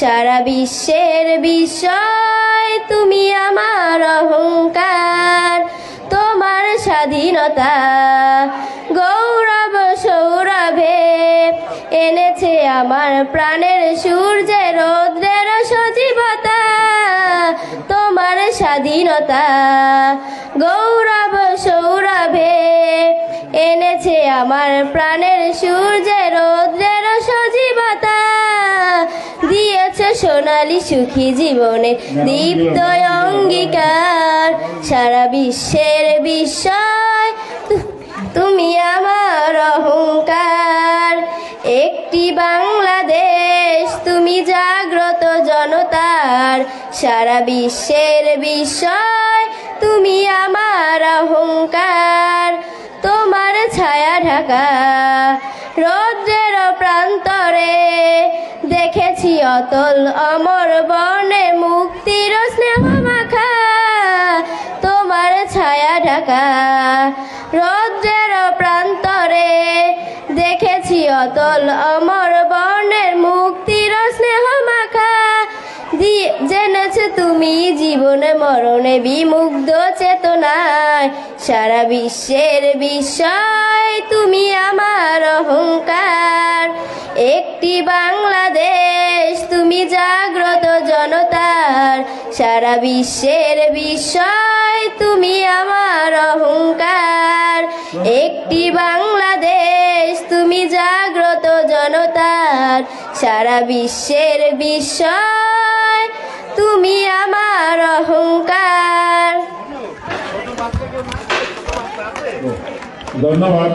সারা বিশ্বের বিষয়, তুমি আমার অহংকার, তোমার স্বাধীনতা। গৌরব সৌরভে এনেছে আমার প্রাণের সূর্যে রৌদ্রের সজীবতা, তোমার স্বাধীনতা। গৌরব সৌরভে এনেছে আমার প্রাণের সূর্যে রৌদ্রের সজীবতা সোনালি সুখী জীবনে দীপ্ত অঙ্গীকার। সারা বিশ্বের বিষয় তুমি আমার অহংকার। একটি বাংলাদেশ, তুমি জাগ্রত জনতার। সারা বিশ্বের বিষয় তুমি আমার অহংকার। তোমার ছায়া ঢাকা প্রান্তরে দেখেছি অতল অমর বনে মুক্তির স্নেহ মাখা, তোমার ছায়া ঢাকা। রৌদ্রের প্রান্তরে দেখেছি অতল অমর বনের মুক্তির স্নেহ মাখা। জেনেছে তুমি জীবনে মরণে বিমুগ্ধ চেতনায়, সারা বিশ্বের বিষয় তুমি আমার অহংকার। একটি বাংলাদেশ, তুমি জাগ্রত জনতার, সারা বিশ্বের বিষয় তুমি আমার অহংকার। একটি বাংলাদেশ, তুমি জাগ্রত জনতার, সারা বিশ্বের বিষয় তুমি আমার অহংকার। ধন্যবাদ।